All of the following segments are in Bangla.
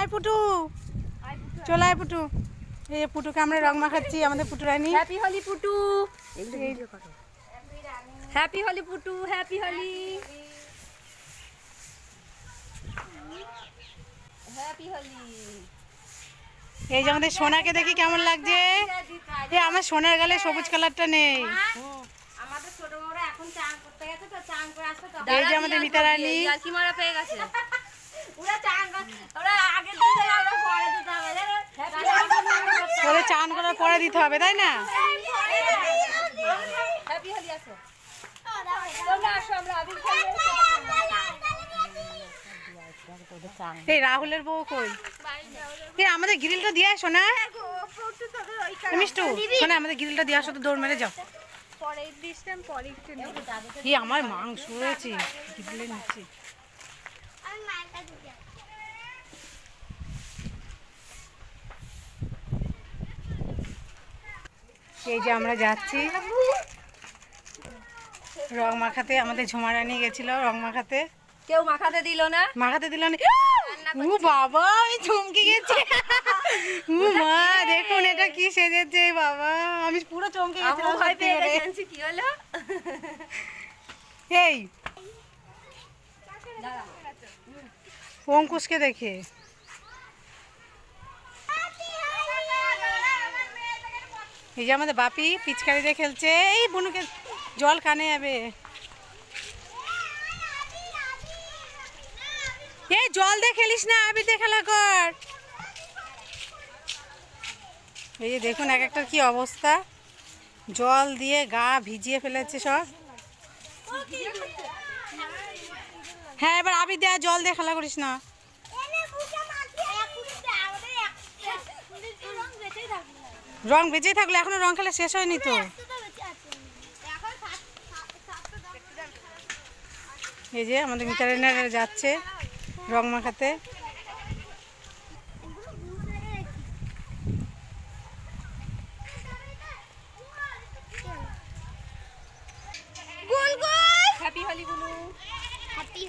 আয় পুটু। চলে আয় পুটু। এই পুটুকে আমরা রং মাখাচ্ছি আমাদের পুটু রানী। হ্যাপি হলি পুটু। হ্যাপি হলি পুটু হ্যাপি হলি হ্যাপি হলি এই যে আমাদের সোনাকে দেখি কেমন লাগছে। এ আমার সোনার গালে সবুজ কালারটা নেই। আমাদের ছোট বড় এখন চান করতে গেছে তো চান করে আসবে তো। এই যে আমাদের মিতা রানী। পেয়ে গেছে। ওদের চান করার পরে দিতে হবে তাই না? এই রাহুলের বউ কই? এই আমাদের গ্রিলটা দিয়ে আসো না। মিষ্টু শোনা আমাদের গ্রিলটা দিয়ে আসো তো দৌড় মেরে যাও। এই আমার মাংস রয়েছে গ্রিলের নিচে এই যে আমরা যাচ্ছি। রং মাখাতে আমাদের ঝুমারানি গেছিল রং মাখাতে। কেউ মাখাতে দিল না? মাখাতে দিল না। ও বাবা আমি চমকে গেছি। ও মা দেখুন এটা কি সেজেছে বাবা। আমি পুরো চমকে গেছিলাম ভয় পেয়ে। গেছে কি হলো? এই অঙ্কুশকে দেখে। এই যে আমাদের বাপি পিচকারি দিয়ে খেলছে, এই বনুকে জল কানে যাবে। এই জল দিয়ে খেলিস না আবি দিয়ে খেলা কর। এই যে দেখুন এক একটা কি অবস্থা। জল দিয়ে গা ভিজিয়ে ফেলেছে সব। হ্যাঁ এবার আবি দেয়া জল দিয়ে খেলা করিস না। রং বেঁচেই থাকল, এখনও রং খেলা শেষ হয়নি তো। এই যে আমাদের মিটারেনার যাচ্ছে রং মাখাতে হ্যাপি হলি গুলু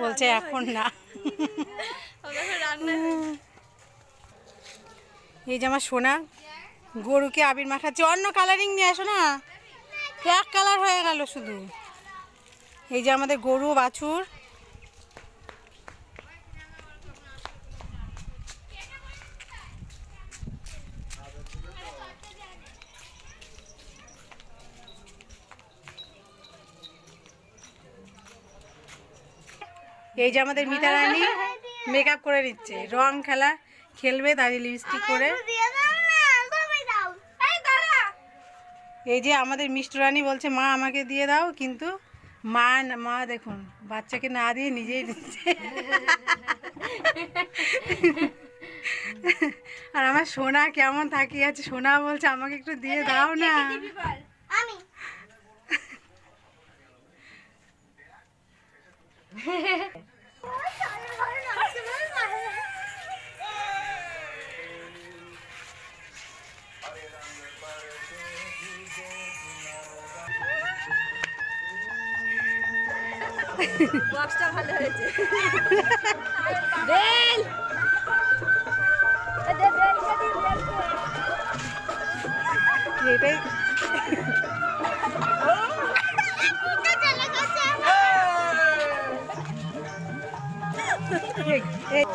বলছে এখন না। এই যে আমার সোনা গরুকে আবির মাখাচ্ছে। অন্য কালারিং নিয়ে আসো না। এক কালার হয়ে গেল শুধু। এই যে আমাদের গরু বাছুর এই যে আমাদের মিতা রানী মেকআপ করে নিচ্ছে। রং খেলা, খেলবে দাঁড়িয়ে লিপস্টিক করে। এই যে আমাদের মিষ্টি রানী বলছে, মা, আমাকে দিয়ে দাও। কিন্তু মা মা দেখুন, বাচ্চাকে না দিয়ে নিজেই দিচ্ছে। আর আমার সোনা কেমন তাকিয়ে আছে? সোনা বলছে, আমাকে একটু দিয়ে দাও না। বক্সটা ভালো হয়েছে বেল। এটাই এই- এই-